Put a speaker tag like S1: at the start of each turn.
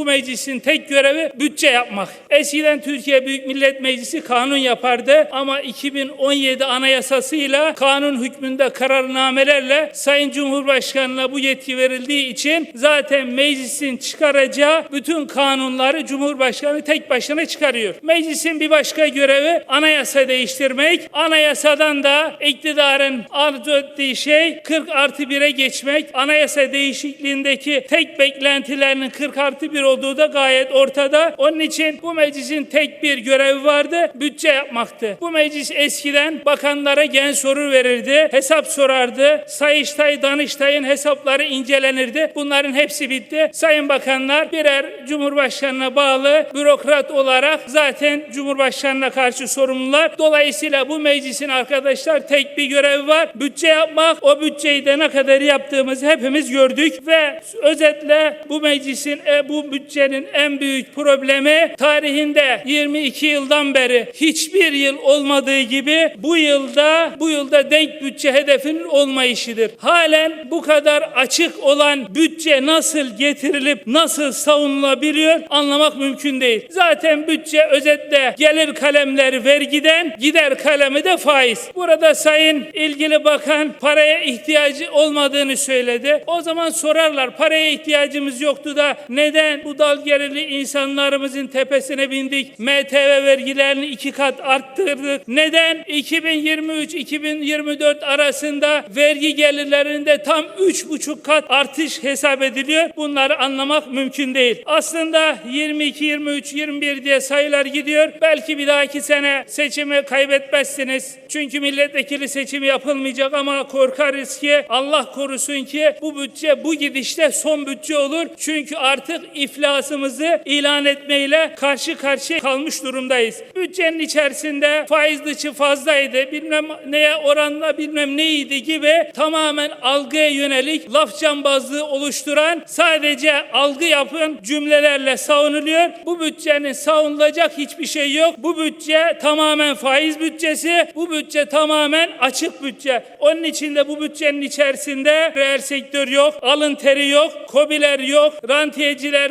S1: Bu meclisin tek görevi bütçe yapmak. Eskiden Türkiye Büyük Millet Meclisi kanun yapardı ama 2017 anayasasıyla kanun hükmünde kararnamelerle Sayın Cumhurbaşkanı'na bu yetki verildiği için zaten meclisin çıkaracağı bütün kanunları Cumhurbaşkanı tek başına çıkarıyor. Meclisin bir başka görevi anayasa değiştirmek. Anayasadan da iktidarın arzu ettiği şey 40 artı 1'e geçmek. Anayasa değişikliğindeki tek beklentilerinin 40 artı 1 olduğu da gayet ortada. Onun için bu meclisin tek bir görevi vardı. Bütçe yapmaktı. Bu meclis eskiden bakanlara gen soru verirdi. Hesap sorardı. Sayıştay, Danıştay'ın hesapları incelenirdi. Bunların hepsi bitti. Sayın bakanlar birer Cumhurbaşkanına bağlı bürokrat olarak zaten Cumhurbaşkanına karşı sorumlular. Dolayısıyla bu meclisin arkadaşlar tek bir görevi var. Bütçe yapmak. O bütçeyi de ne kadar yaptığımızı hepimiz gördük ve özetle bu meclisin e, bu bütçenin en büyük problemi tarihinde 22 yıldan beri hiçbir yıl olmadığı gibi bu yılda bu yılda denk bütçe hedefinin olmayışıdır. Halen bu kadar açık olan bütçe nasıl getirilip nasıl savunulabiliyor anlamak mümkün değil. Zaten bütçe özetle gelir kalemleri vergiden, gider kalemi de faiz. Burada sayın ilgili bakan paraya ihtiyacı olmadığını söyledi. O zaman sorarlar paraya ihtiyacımız yoktu da neden bu dal gelirli insanlarımızın tepesine bindik? MTV vergilerini iki kat arttırdık. Neden 2023-2024 arasında vergi gelirlerinde tam üç buçuk kat artış hesap ediliyor? Bunları anlamak mümkün değil. Aslında 22, 23, 21 diye sayılar gidiyor. Belki bir dahaki sene seçimi kaybetmezsiniz. Çünkü milletvekili seçimi yapılmayacak ama korkarız ki Allah korusun ki bu bütçe bu gidişte son bütçe olur. Çünkü artık iflasımızı ilan etmeyle karşı karşıya kalmış durumdayız. Bütçenin içerisinde faiz dışı fazlaydı, bilmem neye oranla bilmem neydi gibi tamamen algıya yönelik laf cambazlığı oluşturan sadece algı yapın cümlelerle savunuluyor. Bu bütçenin savunulacak hiçbir şey yok. Bu bütçe tamamen faiz bütçesi. Bu bütçe tamamen açık bütçe. Onun için de bu bütçenin içerisinde reel sektör yok, alın teri yok, kobiler yok, rantiyeciler